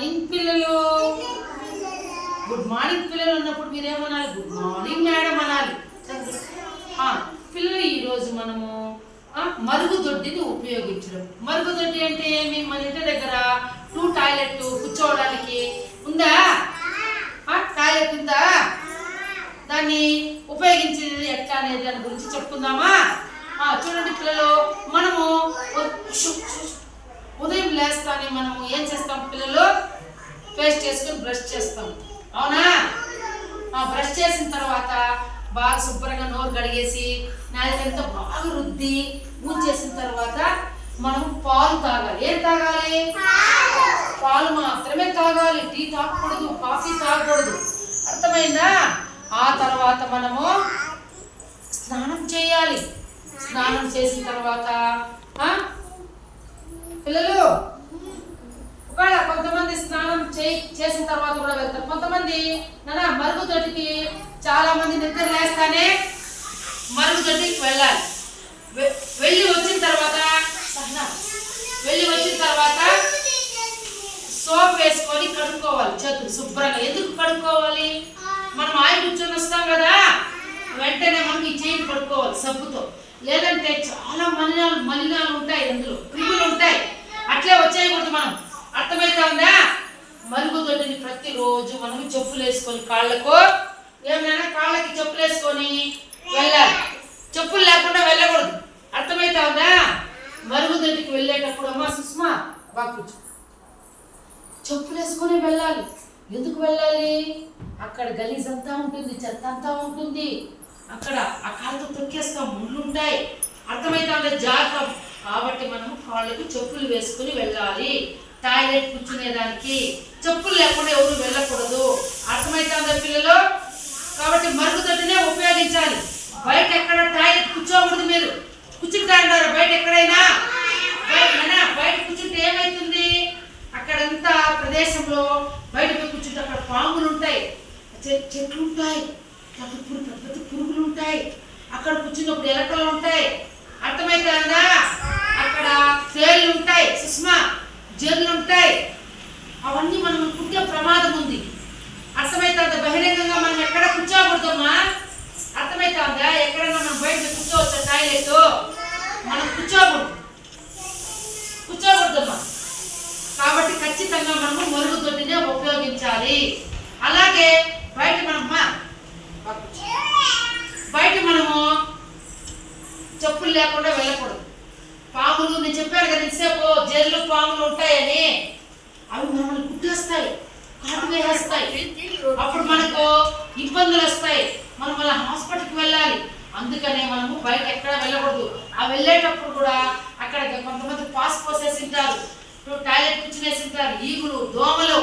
Morning పిల్లలు. Good morning పిల్లలు ఉన్నప్పుడు మీరేమనాలి? గుడ్ మార్నింగ్ మేడం అనాలి. పిల్లలు ఈరోజు మనము మరుగుదొడ్డిని ఉపయోగించడం. మరుగుదొడ్డి అంటే ఏమి? మన ఇంటి దగ్గర టూ టాయిలెట్ కూర్చోవడానికి ఉందా? ఆ, టాయిలెట్ ఉందా? దాన్ని ఉపయోగించేది ఎట్లా అనేది దాని గురించి చెప్పుకుందామా? చూడండి పిల్లలు మనము ఉదయం లేస్తానే మనము ఏం చేస్తాం పిల్లలు? పేస్ట్ చేసుకుని బ్రష్ చేస్తాం. అవునా? ఆ బ్రష్ చేసిన తర్వాత బాగా శుభ్రంగా నోరు కడిగేసి నాలుగంతా బాగా రుద్ది చేసిన తర్వాత మనం పాలు తాగాలి. ఏం తాగాలి? పాలు మాత్రమే తాగాలి. టీ తాగకూడదు కాఫీ తాగకూడదు. అర్థమైందా? ఆ తర్వాత మనము స్నానం చేయాలి. స్నానం చేసిన తర్వాత పిల్లలు ఒకవేళ కొంతమంది స్నానం చేయి చేసిన తర్వాత కూడా వెళ్తారు. కొంతమంది నాన్న మరుగుదొడ్డికి చాలా మంది నిద్ర లేస్తానే మరుగుదొడ్డికి వెళ్ళాలి. వె- వెళ్ళి వచ్చిన తర్వాత వెళ్ళి వచ్చిన తర్వాత సోప్ వేసుకొని కడుక్కోవాలి చేతులు శుభ్రంగా. ఎందుకు కడుక్కోవాలి? మనం ఆయిల్ కూర్చొని వస్తాం కదా. వెంటనే మనం ఈ చేయిని కడుక్కోవాలి సబ్బుతో. లేదంటే చాలా మలినాలు మలినాలు ఉంటాయి అందులో. క్రిములు ఉంటాయి. అట్లే వచ్చేయకూడదు మనం. అర్థమవుతుందా మరుగుదొడ్డిని ప్రతిరోజు మనము చెప్పులు వేసుకొని కాళ్ళకు ఏమైనా కాళ్ళకి చెప్పులు వేసుకొని వెళ్ళాలి. చెప్పులు లేకుండా వెళ్ళకూడదు. అర్థమవుతుందా మరుగుదొడ్డికి వెళ్ళేటప్పుడు అమ్మా సుష్మా బాగా చెప్పులు వేసుకొని వెళ్ళాలి. ఎందుకు వెళ్ళాలి? అక్కడ గలీజ్ అంతా ఉంటుంది చెత్త అంతా ఉంటుంది. అక్కడ ఆ కాళ్ళతో తొక్కేస్తాం ముళ్ళు ఉంటాయి ఉందా జాగ్రత్త. కాబట్టి మనం కాళ్ళకి చెప్పులు వేసుకుని వెళ్ళాలి. టాయిలెట్ కూర్చునేదానికి చెప్పులు లేకుండా ఎవరు వెళ్ళకూడదు. అర్థమైతుందా పిల్లలు? కాబట్టి మరుగుదొడ్డినే ఉపయోగించాలి. బయట ఎక్కడ టాయిలెట్ కూర్చోకూడదు మీరు. కూర్చుంటారు బయట ఎక్కడైనా? బయట కూర్చుంటే ఏమైతుంది? అక్కడంతా ప్రదేశంలో బయట పోయి కూర్చుంటే అక్కడ పాములు ఉంటాయి. చె- చెట్లు ఉంటాయి. పెద్ద పెద్ద పురుగులు ఉంటాయి. అక్కడ కూర్చున్నప్పుడు ఎలకలు ఉంటాయి అర్థమైతుందా అక్కడ తేళ్ళు ఉంటాయి సుష్మా జర్లు ఉంటాయి అవన్నీ మనం పుట్టే ప్రమాదం ఉంది అర్థమైతుందా బహిరంగంగా మనం ఎక్కడ కూర్చోకూడదమ్మా? అర్థమైతుందా? ఎక్కడైనా మనం బయట కూర్చోవచ్చు? టాయిలెట్ మనం కూర్చోకూడదు. కూర్చోకూడదమ్మా. కాబట్టి ఖచ్చితంగా మనము మరుగుదొడ్డినే ఉపయోగించాలి. అలాగే బయట మనమ్మా బయట మనము చెప్పులు లేకుండా వెళ్ళకూడదు. పాములు నేను చెప్పాను కదా ఇంతసేపు జైల్లో పాములు ఉంటాయని. అవి మనల్ని కుట్టేస్తాయి. కాటు వేసేస్తాయి అప్పుడు మనకు ఇబ్బందులు వస్తాయి. మనం మళ్ళీ హాస్పిటల్కి వెళ్ళాలి. అందుకనే మనము బయట ఎక్కడ వెళ్ళకూడదు. ఆ వెళ్ళేటప్పుడు కూడా అక్కడ కొంతమంది పాస్ పోసేసి ఉంటారు టాయిలెట్ కూర్చునేసి ఉంటారు ఈగులు దోమలు.